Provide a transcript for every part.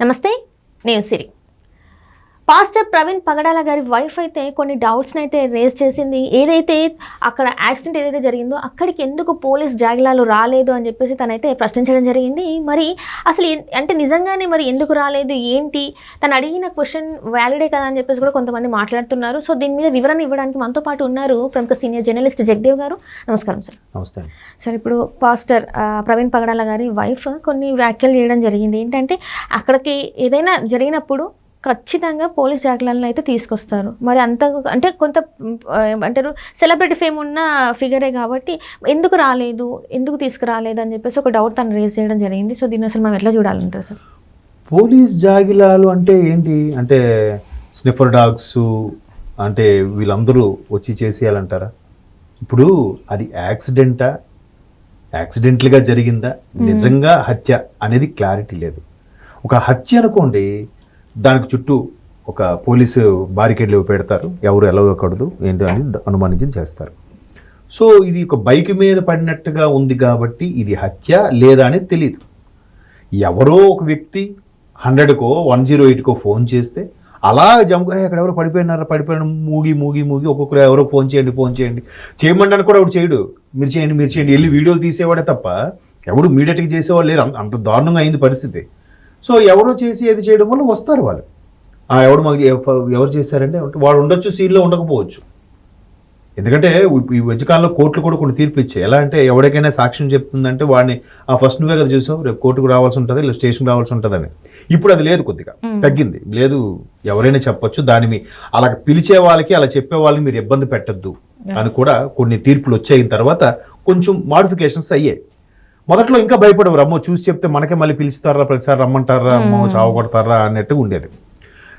నమస్తే నేను సిరి. పాస్టర్ ప్రవీణ్ పగడాల గారి వైఫ్ అయితే కొన్ని డౌట్స్ని అయితే రేజ్ చేసింది. ఏదైతే అక్కడ యాక్సిడెంట్ ఏదైతే జరిగిందో అక్కడికి ఎందుకు పోలీస్ జాగిలాలు రాలేదు అని చెప్పేసి తనైతే ప్రశ్నించడం జరిగింది. మరి అసలు అంటే నిజంగానే మరి ఎందుకు రాలేదు? ఏంటి? తను అడిగిన క్వశ్చన్ వ్యాలిడే కదా అని చెప్పేసి కూడా కొంతమంది మాట్లాడుతున్నారు. సో దీని మీద వివరణ ఇవ్వడానికి మనతో పాటు ఉన్నారు ప్రముఖ సీనియర్ జర్నలిస్ట్ జగదేవ్ గారు. నమస్కారం సార్. నమస్తే. సార్ ఇప్పుడు పాస్టర్ ప్రవీణ్ పగడాల గారి వైఫ్ కొన్ని వ్యాఖ్యలు చేయడం జరిగింది. ఏంటంటే అక్కడికి ఏదైనా జరిగినప్పుడు ఖచ్చితంగా పోలీస్ జాగ్రత్తలను అయితే తీసుకొస్తారు. మరి అంత అంటే కొంత ఏమంటారు సెలబ్రిటీ ఫేమ్ ఉన్న ఫిగరే కాబట్టి ఎందుకు రాలేదు ఎందుకు తీసుకురాలేదు అని చెప్పేసి ఒక డౌట్ తను రేజ్ చేయడం జరిగింది. సో దీన్ని అసలు మనం ఎట్లా చూడాలంటారు సార్? పోలీస్ జాగిలాలు అంటే ఏంటి? అంటే స్నిఫర్ డాగ్స్ అంటే వీళ్ళందరూ వచ్చి చేసేయాలంటారా? ఇప్పుడు అది యాక్సిడెంటా యాక్సిడెంటల్గా జరిగిందా? నిజంగా హత్య అనేది క్లారిటీ లేదు. ఒక హత్య అనుకోండి దానికి చుట్టూ ఒక పోలీసు బారికేడ్లు పెడతారు. ఎవరు ఎలవకూడదు ఏంటి అని అనుమానించి చేస్తారు. సో ఇది ఒక బైక్ మీద పడినట్టుగా ఉంది కాబట్టి ఇది హత్య లేదా అనేది తెలియదు ఎవరో ఒక వ్యక్తి హండ్రెడ్కో వన్ జీరో ఎయిట్కో ఫోన్ చేస్తే అలా జంపు అక్కడ ఎవరో పడిపోయినారా పడిపోయిన మూగి మూగి మూగి ఒక్కొక్కరు ఎవరో ఫోన్ చేయండి ఫోన్ చేయండి. చేయమంటాను కూడా ఒకటి చేయడు. మీరు చేయండి మీరు చేయండి. వెళ్ళి వీడియోలు తీసేవాడే తప్ప ఎవడు మీడియట్గా చేసేవాడు లేరు. అంత- అంత దారుణంగా అయింది పరిస్థితి. సో ఎవరో చేసి ఏది చేయడం వల్ల వస్తారు వాళ్ళు. ఆ, ఎవడు మాకు ఎవ- ఎవరు చేశారంటే వాడు ఉండొచ్చు సీన్లో ఉండకపోవచ్చు. ఎందుకంటే ఈ మధ్యకాలంలో కోర్టులు కూడా కొన్ని తీర్పు ఇచ్చాయి. ఎలా అంటే ఎవరికైనా సాక్ష్యం చెప్తుందంటే వాడిని ఆ ఫస్ట్ నువ్వే కదా చూసావు రేపు కోర్టుకు రావాల్సి ఉంటుంది లేదా స్టేషన్కి రావాల్సి ఉంటుందని. ఇప్పుడు అది లేదు కొద్దిగా. తగ్గింది. లేదు ఎవరైనా చెప్పొచ్చు దాని మీ అలా పిలిచే వాళ్ళకి అలా చెప్పే వాళ్ళని మీరు ఇబ్బంది పెట్టద్దు అని కూడా కొన్ని తీర్పులు వచ్చాయిన తర్వాత కొంచెం మాడిఫికేషన్స్ అయ్యాయి. మొదట్లో ఇంకా భయపడేవారు. అమ్మో చూసి చెప్తే మనకే మళ్ళీ పిలుస్తారా ప్రతిసారి రమ్మంటారా అమ్మో చావగొడతారా అన్నట్టు ఉండేది.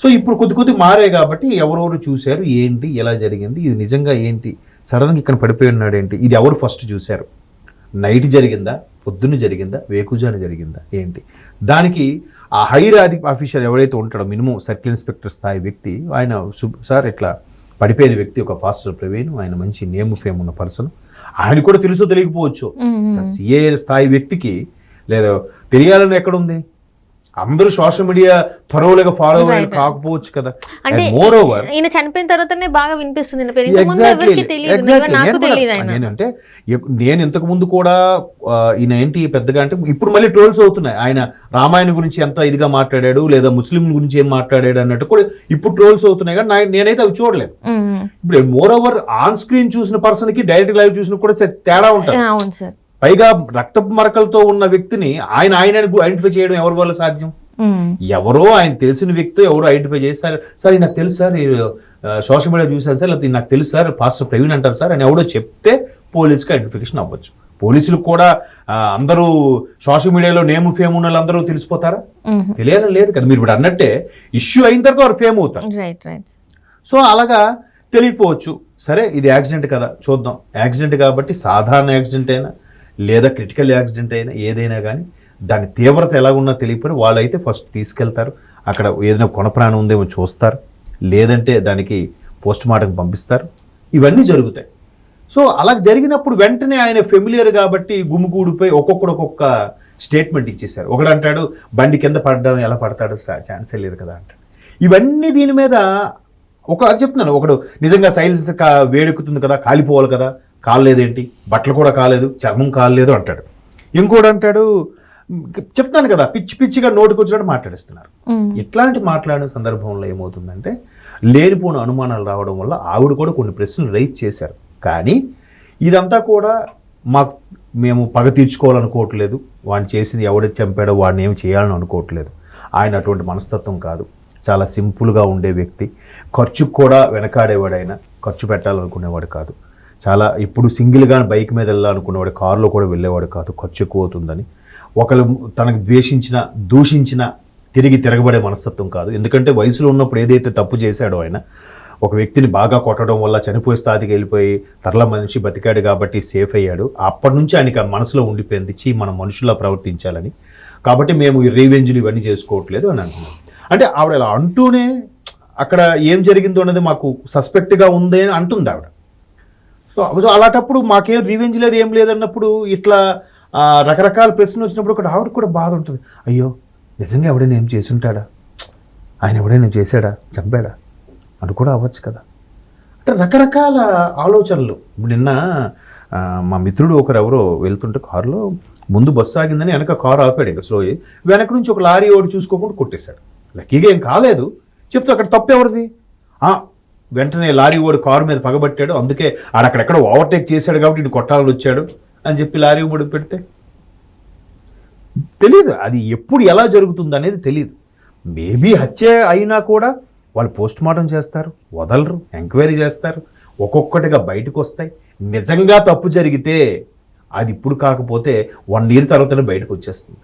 సో ఇప్పుడు కొద్ది కొద్ది మారే కాబట్టి ఎవరెవరు చూశారు ఏంటి ఎలా జరిగింది ఇది నిజంగా ఏంటి సడన్గా ఇక్కడ పడిపోయి ఉన్నాడు ఏంటి ఇది ఎవరు ఫస్ట్ చూశారు? నైట్ జరిగిందా పొద్దున్న జరిగిందా వేకుజాన జరిగిందా ఏంటి? దానికి ఆ హైర్ ఆఫీసర్ ఎవరైతే ఉంటాడో మినిమం సర్కిల్ ఇన్స్పెక్టర్ స్థాయి వ్యక్తి ఆయన సార్ ఇట్లా పడిపోయిన వ్యక్తి ఒక పాస్టర్ ప్రవీణ్ ఆయన మంచి నేమ్ ఫేమ్ ఉన్న పర్సన్. ఆయన కూడా తెలుసో తెలియకపోవచ్చు. సిఏ స్థాయి వ్యక్తికి లేదా తెలియాలని ఎక్కడుంది అందరూ సోషల్ మీడియా త్వరగా ఫాలో అయ్యి కాకపోవచ్చు కదా. అంటే మోర్ ఓవర్ ఈయన చనిపోయిన తర్వాతనే బాగా వినిపిస్తుంది. నేనంటే నేను ఇంతకు ముందు కూడా ఈయన ఏంటి పెద్దగా అంటే ఇప్పుడు మళ్ళీ ట్రోల్స్ అవుతున్నాయి. ఆయన రామాయణం గురించి ఎంత ఇదిగా మాట్లాడాడు లేదా ముస్లిం గురించి ఏం మాట్లాడాడు అన్నట్టు కూడా ఇప్పుడు ట్రోల్స్ అవుతున్నాయి. కానీ నేనైతే అవి చూడలేదు. ఇప్పుడు మోర్ ఓవర్ ఆన్ స్క్రీన్ చూసిన పర్సన్కి డైరెక్ట్ లైవ్ చూసిన కూడా తేడా ఉంటుంది. సార్. పైగా రక్తపు మరకలతో ఉన్న వ్యక్తిని ఆయన ఆయన ఐడెంటిఫై చేయడం ఎవరి వల్ల సాధ్యం. ఎవరో ఆయన తెలిసిన వ్యక్తి ఎవరో ఐడెంటిఫై చేస్తారు సార్ నాకు తెలుసు సార్ సోషల్ మీడియా చూశాను సార్ లేకపోతే నాకు తెలుసు సార్ పాస్టర్ ప్రవీణ్ అంటారు సార్ అని ఎవడో చెప్తే పోలీస్కి ఐడెంటిఫికేషన్ అవ్వచ్చు. పోలీసులకు కూడా అందరూ సోషల్ మీడియాలో నేమ్ ఫేమ్ ఉన్న వాళ్ళందరూ తెలిసిపోతారా. తెలియాలని లేదు కదా. మీరు ఇప్పుడు అన్నట్టే ఇష్యూ అయిన తర్వాత వారు ఫేమ్ అవుతారు. సో అలాగా తెలియకపోవచ్చు. సరే ఇది యాక్సిడెంట్ కదా చూద్దాం. యాక్సిడెంట్ కాబట్టి సాధారణ యాక్సిడెంట్ అయినా లేదా క్రిటికల్ యాక్సిడెంట్ అయినా ఏదైనా కానీ దాని తీవ్రత ఎలా ఉన్నా తెలియకపోయినా వాళ్ళైతే ఫస్ట్ తీసుకెళ్తారు. అక్కడ ఏదైనా కొన ప్రాణం ఉందేమో చూస్తారు. లేదంటే దానికి పోస్ట్ మార్టం పంపిస్తారు. ఇవన్నీ జరుగుతాయి. సో అలా జరిగినప్పుడు వెంటనే ఆయన ఫెమిలియర్ కాబట్టి గుమిగూడిపోయి ఒక్కొక్కడు ఒక్కొక్క స్టేట్మెంట్ ఇచ్చేశారు. ఒకడు అంటాడు బండి కింద పడడం ఎలా పడతాడు? ఛాన్సే లేదు కదా అంటాడు. ఇవన్నీ దీని మీద ఒక అది చెప్తున్నాను ఒకడు నిజంగా సైన్స్ కా వేడెక్కుతుంది కదా కాలిపోవాలి కదా కాలేదేంటి బట్టలు కూడా కాలేదు చర్మం కాలేదు అంటాడు. ఇంకోటి అంటాడు చెప్తాను కదా పిచ్చి పిచ్చిగా నోటికి వచ్చినట్టు మాట్లాడిస్తున్నారు. ఇట్లాంటి మాట్లాడిన సందర్భంలో ఏమవుతుందంటే లేనిపోని అనుమానాలు రావడం వల్ల ఆవిడ కూడా కొన్ని ప్రశ్నలు రైజ్ చేశారు. కానీ ఇదంతా కూడా మాకు మేము పగ తీర్చుకోవాలనుకోవట్లేదు. వాడిని చేసింది ఎవడైతే చంపాడో వాడిని ఏమి చేయాలని అనుకోవట్లేదు. ఆయన అటువంటి మనస్తత్వం కాదు. చాలా సింపుల్గా ఉండే వ్యక్తి. ఖర్చుకు కూడా వెనకాడేవాడు ఆయన ఖర్చు పెట్టాలనుకునేవాడు కాదు. చాలా ఇప్పుడు సింగిల్గా బైక్ మీద వెళ్ళాలనుకునేవాడు కారులో కూడా వెళ్ళేవాడు కాదు ఖర్చు ఎక్కువ అవుతుందని. ఒకరు తనకు ద్వేషించిన దూషించిన తిరిగి తిరగబడే మనస్తత్వం కాదు. ఎందుకంటే వయసులో ఉన్నప్పుడు ఏదైతే తప్పు చేశాడో ఆయన ఒక వ్యక్తిని బాగా కొట్టడం వల్ల చనిపోయే స్థాయికి వెళ్ళిపోయి తరల మనిషి బతికాడు కాబట్టి సేఫ్ అయ్యాడు. అప్పటి నుంచి ఆయనకి ఆ మనసులో ఉండిపోయింది చీ మన మనుషుల్లో ప్రవర్తించాలని. కాబట్టి మేము ఈ రీవెంజ్లు ఇవన్నీ చేసుకోవట్లేదు అని అంటున్నాం. అంటే ఆవిడ అలా అంటూనే అక్కడ ఏం జరిగిందో అనేది మాకు సస్పెక్ట్గా ఉంది అని అంటుంది ఆవిడ. సో అలాంటప్పుడు మాకేం రివెంజ్ లేదు ఏం లేదన్నప్పుడు ఇట్లా రకరకాల ప్రశ్నలు వచ్చినప్పుడు ఒకటి ఆవిడ కూడా బాధ ఉంటుంది. అయ్యో నిజంగా ఎవడైనా ఏం చేసి ఉంటాడా ఆయన ఎవడైనా చేశాడా? చంపాడా? అని కూడా అవ్వచ్చు కదా. అంటే రకరకాల ఆలోచనలు. ఇప్పుడు నిన్న మా మిత్రుడు ఒకరు ఎవరో వెళ్తుంటే కారులో ముందు బస్సు ఆగిందని వెనక కారు ఆపాడు ఇంకా స్లో వెనక నుంచి ఒక లారీ ఓడి చూసుకోకుండా కొట్టేశాడు. లక్కీగా ఏం కాలేదు. చెప్తే అక్కడ తప్పు ఎవరిది? వెంటనే లారీ ఓడి కారు మీద పగబట్టాడు. అందుకే అక్కడెక్కడ ఓవర్టేక్ చేశాడు కాబట్టి ఇటు కొట్టాలని వచ్చాడు అని చెప్పి లారీ ఓడి పెడితే తెలియదు అది ఎప్పుడు ఎలా జరుగుతుంది అనేది తెలియదు మేబీ హత్య అయినా కూడా వాళ్ళు పోస్ట్ మార్టం చేస్తారు వదలరు ఎంక్వైరీ చేస్తారు. ఒక్కొక్కటిగా బయటకు వస్తాయి. నిజంగా తప్పు జరిగితే అది ఇప్పుడు కాకపోతే వన్ ఇయర్ తర్వాతనే బయటకు వచ్చేస్తుంది.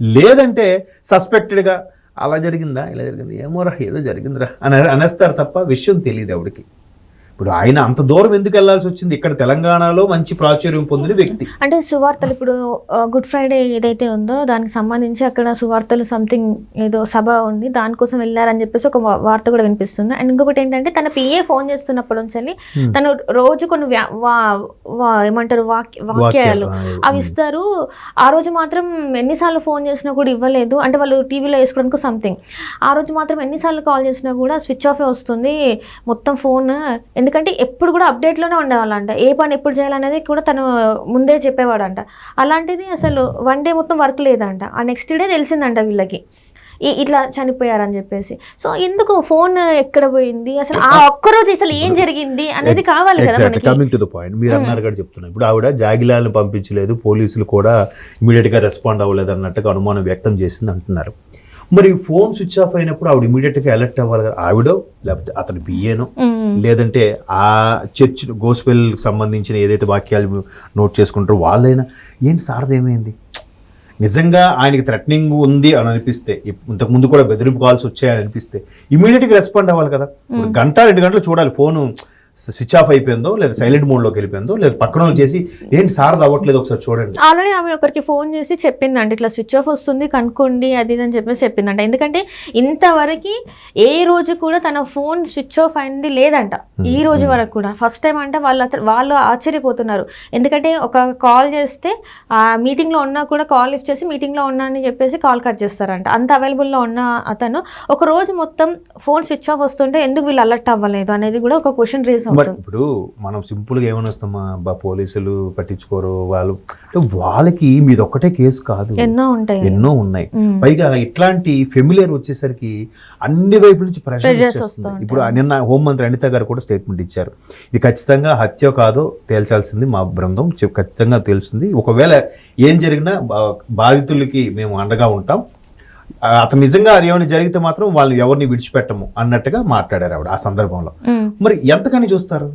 లేదంటే సస్పెక్టెడ్గా అలా జరిగిందా? ఇలా జరిగింది? ఏమోరా ఏదో జరిగిందిరా? అని అనేస్తారు తప్ప విషయం తెలియదు ఆవిడకి ఇప్పుడు ఆయన అంత దూరం ఎందుకు వెళ్ళాల్సి వచ్చింది? ఇక్కడ తెలంగాణలో మంచి ప్రాచుర్యం పొందిన వ్యక్తి. అంటే సువార్తలు ఇప్పుడు గుడ్ ఫ్రైడే ఏదైతే ఉందో దానికి సంబంధించి అక్కడ సువార్తలు సంథింగ్ ఏదో సభ ఉంది. దానికోసం వెళ్ళారని చెప్పేసి ఒక వార్త కూడా వినిపిస్తుంది. అండ్ ఇంకొకటి ఏంటంటే తన పిఏ ఫోన్ చేస్తున్నప్పటి నుంచి తను రోజు కొన్ని ఏమంటారు? వాక్య వాక్యాలు వాక్యాలు, అవి ఇస్తారు. ఆ రోజు మాత్రం ఎన్నిసార్లు ఫోన్ చేసినా కూడా ఇవ్వలేదు. అంటే వాళ్ళు టీవీలో వేసుకోవడానికి సంథింగ్. ఆ రోజు మాత్రం ఎన్నిసార్లు కాల్ చేసినా కూడా స్విచ్ ఆఫ్ వస్తుంది. మొత్తం ఫోన్ ఎందుకంటే ఎప్పుడు కూడా అప్డేట్లోనే ఉండేవాళ్ళంట. ఏ పని ఎప్పుడు చేయాలనేది కూడా తను ముందే చెప్పేవాడంట. అలాంటిది అసలు వన్ డే మొత్తం వర్క్ లేదంట. ఆ నెక్స్ట్ డే తెలిసిందంట వీళ్ళకి. ఇట్లా చనిపోయారని చెప్పేసి. సో ఎందుకు ఫోన్ ఎక్కడ పోయింది? అసలు ఆ ఒక్కరోజు అసలు ఏం జరిగింది అనేది కావాలి కదా కమింగ్ టు ద పాయింట్ మీరు అన్నారు కూడా చెప్తున్నా. ఇప్పుడు ఆవిడ జాగిలాలను పంపించలేదు పోలీసులు కూడా ఇమీడియట్గా రెస్పాండ్ అవ్వలేదు అన్నట్టుగా అనుమానం వ్యక్తం చేసింది అంటున్నారు. మరి ఫోన్ స్విచ్ ఆఫ్ అయినప్పుడు ఆవిడ ఇమీడియట్గా అలర్ట్ అవ్వాలి కదా. ఆవిడో లేకపోతే అతని బిఏనో. లేదంటే ఆ చర్చ్ గోస్పెల్ సంబంధించిన ఏదైతే వాక్యాలు నోట్ చేసుకుంటారో వాళ్ళైనా ఏంటి సారది ఏమైంది? నిజంగా ఆయనకి థ్రెటనింగ్ ఉంది అని అనిపిస్తే ఇప్- ఇంతకు ముందు కూడా బెదిరింపు కాల్స్ వచ్చాయని అనిపిస్తే ఇమీడియట్గా రెస్పాండ్ అవ్వాలి కదా. గంట రెండు గంటలు చూడాలి. ఫోను స్విచ్ ఆఫ్ అయిపోయిందో లేదా సైలెంట్ మోడ్లోకి వెళ్ళిపోయిందో లేదా పక్కన చేసి ఏంటి సారది అవ్వట్లేదు ఒకసారి చూడండి. ఆల్రెడీ ఆమె ఒకరికి ఫోన్ చేసి చెప్పిందంట ఇట్లా స్విచ్ ఆఫ్ వస్తుంది కనుక్కోండి అది ఇది అని చెప్పేసి చెప్పిందంట. ఎందుకంటే ఇంతవరకు ఏ రోజు కూడా తన ఫోన్ స్విచ్ ఆఫ్ అయింది లేదంట. ఈ రోజు వరకు కూడా. ఫస్ట్ టైం అంటే వాళ్ళు వాళ్ళు ఆశ్చర్యపోతున్నారు. ఎందుకంటే ఒక కాల్ చేస్తే ఆ మీటింగ్లో ఉన్నా కూడా కాల్ లిఫ్ట్ చేసి మీటింగ్లో ఉన్నా అని చెప్పేసి కాల్ కట్ చేస్తారంట. అంత అవైలబుల్లో ఉన్న అతను ఒక రోజు మొత్తం ఫోన్ స్విచ్ ఆఫ్ వస్తుంటే ఎందుకు వీళ్ళు అలర్ట్ అవ్వలేదు అనేది కూడా ఒక క్వశ్చన్ రేస్ బట్ ఇప్పుడు మనం సింపుల్గా ఏమని వస్తామా బా పోలీసులు పట్టించుకోరు వాళ్ళు. వాళ్ళకి మీది ఒక్కటే కేసు కాదు. ఎన్నో ఉంటాయి. ఎన్నో ఉన్నాయి. పైగా ఇట్లాంటి ఫెమిలియర్ వచ్చేసరికి అన్ని వైపుల నుంచి ప్రెషర్ Pressures వచ్చేస్తుంది. వస్తూ ఉంటాయి. ఇప్పుడు నిన్న హోంమంత్రి అనిత గారు కూడా స్టేట్మెంట్ ఇచ్చారు. ఇది ఖచ్చితంగా హత్య కాదో తేల్చాల్సింది మా బృందం. ఖచ్చితంగా తెలుస్తుంది ఒకవేళ ఏం జరిగినా బాధితులకి మేము అండగా ఉంటాం. అతను నిజంగా అది ఏమైనా జరిగితే మాత్రం వాళ్ళు ఎవరిని విడిచిపెట్టము అన్నట్టుగా మాట్లాడారు ఆవిడ ఆ సందర్భంలో. మరి ఎంతకని చూస్తారు?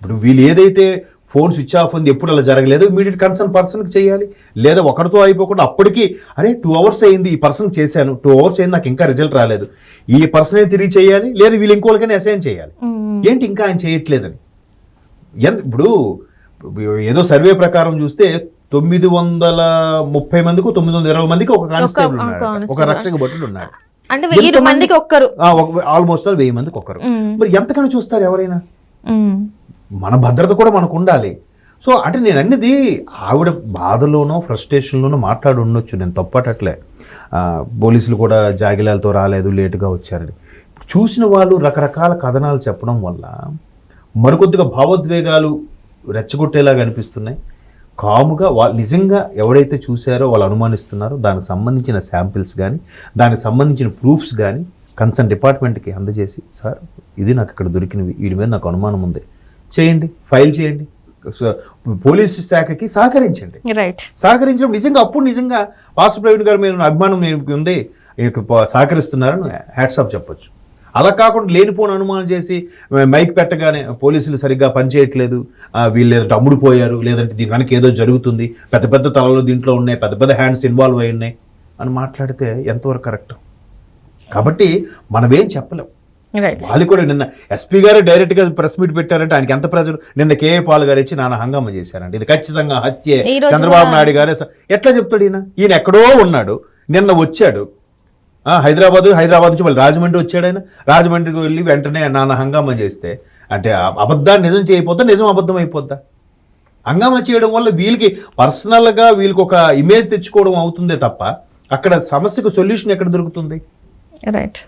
ఇప్పుడు వీళ్ళు ఏదైతే ఫోన్ స్విచ్ ఆఫ్ ఉంది ఎప్పుడు అలా జరగలేదు ఇమీడియట్ కన్సర్న్ పర్సన్కి చేయాలి. లేదా ఒకరితో అయిపోకుండా అప్పటికి అరే టూ అవర్స్ అయింది ఈ పర్సన్ చేశాను టూ అవర్స్ అయింది నాకు ఇంకా రిజల్ట్ రాలేదు. ఈ పర్సనే తిరిగి చేయాలి? లేదా వీళ్ళు ఇంకోళ్ళకైనా అసైన్ చేయాలి. ఏంటి ఇంకా ఆయన చేయట్లేదని? ఎంత ఇప్పుడు ఏదో సర్వే ప్రకారం చూస్తే తొమ్మిది వందల ముప్పై మందికి తొమ్మిది వందల ఇరవై మందికి ఒక కానిస్టేబుల్ ఉన్నాడు ఒక. రక్షక భటుడు ఉన్నాడు. అంటే వెయ్యి మందికి ఒక్కరు ఆల్మోస్ట్ వెయ్యి మందికి మ్మ్. మరి ఎంతకని చూస్తారు ఎవరైనా. మన భద్రత కూడా మనకు ఉండాలి సో అంటే నేను అన్నది ఆవిడ బాధలోనో ఫ్రస్ట్రేషన్లోనో మాట్లాడి ఉండొచ్చు. నేను తప్పటట్లే. పోలీసులు కూడా జాగిలాలతో రాలేదు లేటుగా వచ్చారని. చూసిన వాళ్ళు రకరకాల కథనాలు చెప్పడం వల్ల మరికొద్దిగా భావోద్వేగాలు రెచ్చగొట్టేలాగా అనిపిస్తున్నాయి. కాముగా వాళ్ళు నిజంగా ఎవరైతే చూశారో వాళ్ళు అనుమానిస్తున్నారో దానికి సంబంధించిన శాంపిల్స్ కానీ దానికి సంబంధించిన ప్రూఫ్స్ కానీ కన్సర్న్ డిపార్ట్మెంట్కి అందజేసి సార్ ఇది నాకు ఇక్కడ దొరికినవి. వీడి మీద నాకు అనుమానం ఉంది. చేయండి. ఫైల్ చేయండి. పోలీసు శాఖకి సహకరించండి. రైట్ సహకరించడం నిజంగా అప్పుడు నిజంగా వాసు ప్రవీణ్ గారి మీద అభిమానం ఉంది. సహకరిస్తున్నారని హ్యాట్సాప్ చెప్పొచ్చు. అలా కాకుండా లేనిపోని అనుమానం చేసి మైక్ పెట్టగానే పోలీసులు సరిగ్గా పనిచేయట్లేదు. వీళ్ళు ఏదో అమ్ముడుపోయారు లేదంటే దీని వెనక ఏదో జరుగుతుంది. పెద్ద పెద్ద తలలు దీంట్లో ఉన్నాయి పెద్ద పెద్ద హ్యాండ్స్ ఇన్వాల్వ్ అయి ఉన్నాయి అని మాట్లాడితే ఎంతవరకు కరెక్ట్? కాబట్టి మనమేం చెప్పలేం. వాళ్ళు కూడా నిన్న ఎస్పీ గారు డైరెక్ట్గా ప్రెస్ మీట్ పెట్టారంటే ఆయనకి ఎంత ప్రజలు? నిన్న కేఏ పాల్ గారు ఇచ్చి నాన్న హంగామా చేశారండి. ఇది ఖచ్చితంగా హత్యే. చంద్రబాబు నాయుడు గారే ఎట్లా చెప్తాడు ఈయన? ఈయన ఎక్కడో ఉన్నాడు నిన్న వచ్చాడు. హైదరాబాద్ హైదరాబాద్ నుంచి మళ్ళీ రాజమండ్రి వచ్చాడు ఆయన. రాజమండ్రికి వెళ్ళి వెంటనే నాన్న హంగామా చేస్తే అంటే అబద్ధాన్ని నిజం చేయకపోతే నిజం అబద్ధం అయిపోద్దా? హంగామా చేయడం వల్ల వీళ్ళకి పర్సనల్గా వీళ్ళకి ఒక ఇమేజ్ తెచ్చుకోవడం అవుతుందే తప్ప అక్కడ సమస్యకు సొల్యూషన్ ఎక్కడ దొరుకుతుంది? రైట్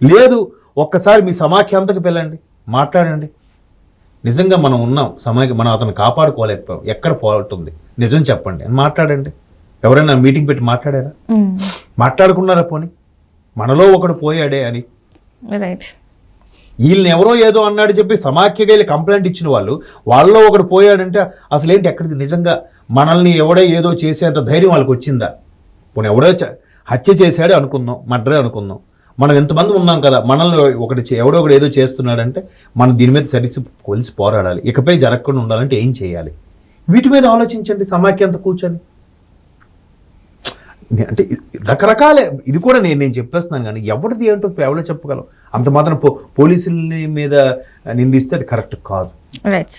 లేదు ఒక్కసారి మీ సమాఖ్యాంతకు వెళ్ళండి మాట్లాడండి. నిజంగా మనం ఉన్నాం సమాఖ్య మనం అతను కాపాడుకోలేకపోయాం ఎక్కడ ఫాల్ట్ ఉంది? నిజం చెప్పండి అని మాట్లాడండి. ఎవరైనా మీటింగ్ పెట్టి మాట్లాడారా? మాట్లాడుకున్నారా పోని? మనలో ఒకడు పోయాడే అని. రైట్ వీళ్ళని ఎవరో ఏదో అన్నాడు చెప్పి సమాఖ్యగా వెళ్ళి కంప్లైంట్ ఇచ్చిన వాళ్ళు వాళ్ళలో ఒకడు పోయాడంటే అసలు ఏంటి ఎక్కడికి నిజంగా? మనల్ని ఎవడో ఏదో చేసేంత ధైర్యం వాళ్ళకి వచ్చిందా? పోనీ ఎవడో హత్య చేశాడు అనుకుందాం మర్డరే అనుకుందాం. మనం ఎంతమంది ఉన్నాం కదా మనల్ని ఒకటి ఎవడో ఒకడు ఏదో చేస్తున్నాడంటే మనం దీని మీద సరిసి కొలిసి పోరాడాలి. ఇకపై జరగకుండా ఉండాలంటే ఏం చేయాలి? వీటి మీద ఆలోచించండి సమాఖ్యంత కూర్చొని. నే- అంటే రకరకాలే. ఇది కూడా నేను నేను చెప్పేస్తున్నాను కానీ ఎవరిది ఏంటో ఎవరో చెప్పగలం అంత మాత్రం పో పోలీసుల మీద నిందిస్తే అది కరెక్ట్ కాదు. Right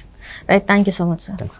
right thank you so much sir thanks